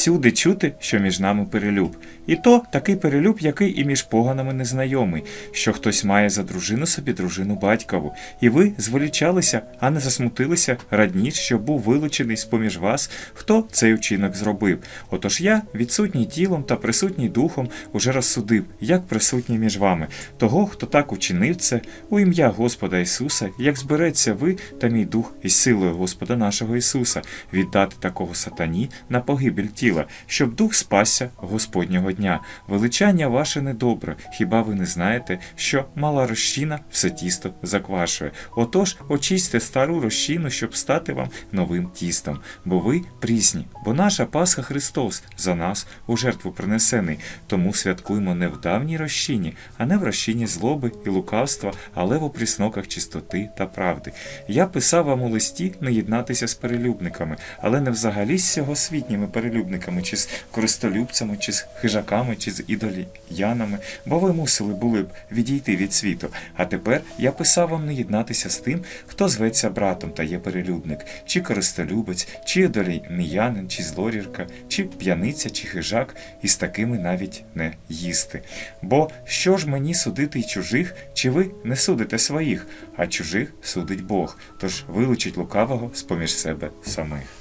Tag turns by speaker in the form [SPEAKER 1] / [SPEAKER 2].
[SPEAKER 1] всюди чути, що між нами перелюб. І то такий перелюб, який і між поганами незнайомий, що хтось має за дружину собі дружину батькову, і ви зволічалися, а не засмутилися радніш, що був вилучений з поміж вас, хто цей вчинок зробив. Отож я, відсутній тілом та присутній духом, уже розсудив, як присутній між вами, того, хто так учинив це, у ім'я Господа Ісуса, як збереться ви та мій дух із силою Господа нашого Ісуса, віддати такого сатані на погибель тіла, щоб дух спасся Господнього дня. Величання ваше недобре, хіба ви не знаєте, що мала розчина все тісто заквашує? Отож, очистьте стару розчину, щоб стати вам новим тістом, бо ви прісні, бо наша Пасха Христос за нас у жертву принесений. Тому святкуємо не в давній розчині, а не в розчині злоби і лукавства, але в опрісноках чистоти та правди. Я писав вам у листі не єднатися з перелюбниками, але не взагалі з сьогосвітніми перелюбниками, чи з користолюбцями, чи з хижаками, чи з ідоліянами, бо ви мусили були б відійти від світу. А тепер я писав вам не єднатися з тим, хто зветься братом та є перелюбник, чи користолюбець, чи ідоліянин, чи злорірка, чи п'яниця, чи хижак, і з такими навіть не їсти. Бо що ж мені судити й чужих, чи ви не судите своїх, а чужих судить Бог, тож вилучить лукавого з поміж себе самих.